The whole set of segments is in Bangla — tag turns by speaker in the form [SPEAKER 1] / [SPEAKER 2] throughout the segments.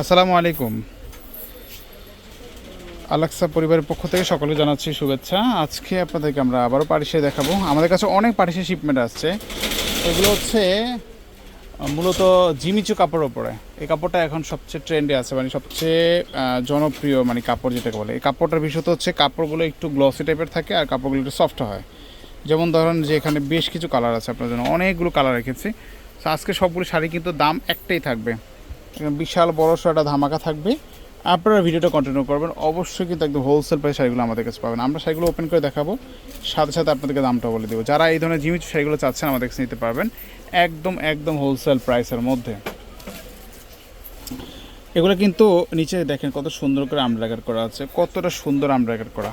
[SPEAKER 1] আসসালামু আলাইকুম। আলাক্সা পরিবারের পক্ষ থেকে সকলকে জানাচ্ছি শুভেচ্ছা। আজকে আপনাদেরকে আমরা আবারও পারিসে দেখাবো। আমাদের কাছে অনেক পারিসে শিপমেন্ট আসছে। এগুলো হচ্ছে মূলত জিমিচু কাপড়ের ওপরে এই কাপড়টা এখন সবচেয়ে ট্রেন্ডে আছে মানে সবচেয়ে জনপ্রিয় মানে কাপড় যেটাকে বলে। এই কাপড়টার বিষয়টা হচ্ছে কাপড়গুলো একটু গ্লসি টাইপের থাকে আর কাপড়গুলো একটু সফট হয়। যেমন ধরেন যে এখানে বেশ কিছু কালার আছে আপনার জন্য। অনেকগুলো কালার রেখেছি। তো আজকে সবগুলো শাড়ি কিন্তু দাম একটাই থাকবে। বিশাল বড় একটা ধামাকা থাকবে। আপনারা ভিডিওটা কন্টিনিউ করবেন। অবশ্যই কিন্তু একদম হোলসেল প্রাইস শাড়িগুলো আমাদের কাছে পাবেন। আমরা শাড়িগুলো ওপেন করে দেখাবো। সাথে সাথে আপনাদেরকে দামটা বলে দেবো। যারা এই ধরনের জিমিচ শাড়িগুলো চাচ্ছেন, আমাদের কাছে নিতে পারবেন। একদম একদম হোলসেল প্রাইসের মধ্যে। এগুলো কিন্তু নিচে দেখেন কত সুন্দর করে আমব্রাগার করা আছে। কতটা সুন্দর আমব্রাগার করা।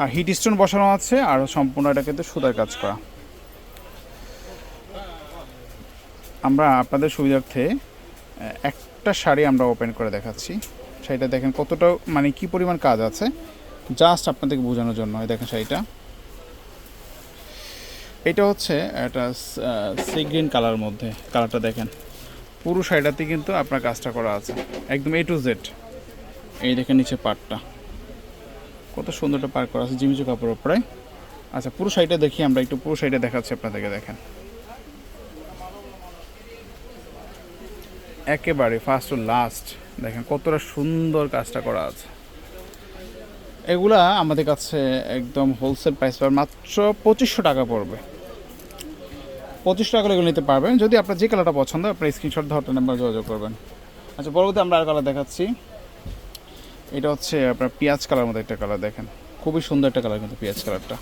[SPEAKER 1] আর হিট স্টোন বসানো আছে আর সম্পূর্ণ এটা কিন্তু সুতার কাজ করা। আমরা আপনাদের সুবিধার্থে একটা শাড়ি আমরা ওপেন করে দেখাচ্ছি। শাড়িটা দেখেন কতটা মানে কি পরিমাণ কাজ আছে। জাস্ট আপনাদেরকে বোঝানোর জন্য দেখেন শাড়িটা। এটা হচ্ছে একটা সি গ্রিন কালার মধ্যে কালারটা দেখেন। পুরো শাড়িটাতে কিন্তু আপনার কাজটা করা আছে। একদম এ টু জেড এই দেখেন নিচে পাটটা। কত সুন্দরটা পার করা আছে, জিমিচু কাপড়ের উপরে। আচ্ছা পুরো শাড়িটা দেখি, আমরা একটু পুরো শাড়িটা দেখাচ্ছি আপনাদেরকে, দেখেন। একেবারে ফার্স্ট টু লাস্ট দেখেন কতটা সুন্দর কাজটা করা আছে। এগুলা আমাদের কাছে একদম হোলসেল প্রাইস পাবেন মাত্র পঁচিশশো টাকা পড়বে। পঁচিশশো টাকা এগুলো নিতে পারবেন। যদি আপনার যে কালারটা পছন্দ, আপনার স্ক্রিনশট ধরতে নাম্বার যোগাযোগ করবেন। আচ্ছা পরবর্তী আমরা আর কালার দেখাচ্ছি। এটা হচ্ছে আপনার পেঁয়াজ কালার মধ্যে একটা কালার দেখেন। খুবই সুন্দর একটা কালার কিন্তু পেঁয়াজ কালারটা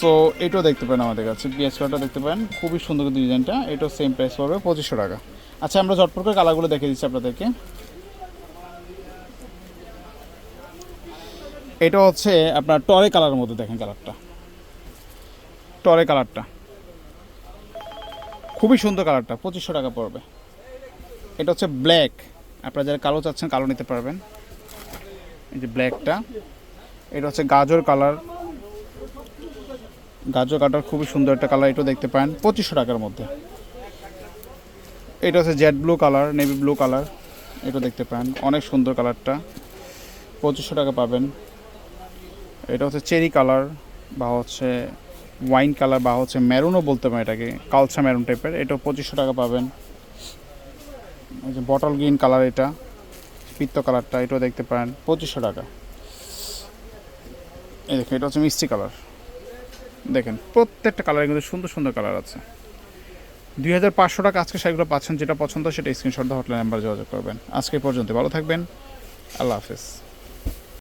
[SPEAKER 1] সো এটাও দেখতে পারেন আমাদের কাছে। পেঁয়াজ কালারটা দেখতে পারেন। খুবই সুন্দর কিন্তু ডিজাইনটা এটাও সেম প্রাইস পড়বে পঁচিশশো টাকা। আচ্ছা আমরা ঝটপট করে কালারগুলো দেখে দিচ্ছি আপনাদেরকে। এটা হচ্ছে আপনার টরে কালারের মধ্যে দেখেন কালারটা। টরে কালারটা। খুবই সুন্দর কালারটা, পঁচিশশো টাকা পড়বে। এটা হচ্ছে ব্ল্যাক আপনারা যারা কালো চাচ্ছেন, কালো নিতে পারবেন। এই যে ব্ল্যাকটা এটা হচ্ছে গাজর কালার। গাজর কাটার খুবই সুন্দর একটা কালার এটাও দেখতে পান পঁচিশশো টাকার মধ্যে। এটা হচ্ছে jade blue colour navy blue colour এটা দেখতে পান অনেক সুন্দর কালারটা পঁচিশশো টাকা পাবেন। এটা হচ্ছে চেরি কালার বা হচ্ছে ওয়াইন কালার বা হচ্ছে মেরুনও বলতে পারেন এটাকে কালচা মেরুন টাইপের এটাও পঁচিশশো টাকা পাবেন। ওই যে বটল গ্রিন কালার এটা, পিত্ত কালারটা এটাও দেখতে পারেন, পঁচিশশো টাকা। এই দেখেন, এটা হচ্ছে মিষ্টি কালার দেখেন, প্রত্যেকটা কালারে কিন্তু সুন্দর সুন্দর কালার আছে। দুই হাজার পাঁচশো টাকা আজকে শাড়িগুলো পাচ্ছেন, যেটা পছন্দ সেটা স্ক্রিনশট হটলাইন নাম্বার যোগাযোগ করবেন। আজকে পর্যন্ত ভালো থাকবেন। আল্লাহ হাফেজ।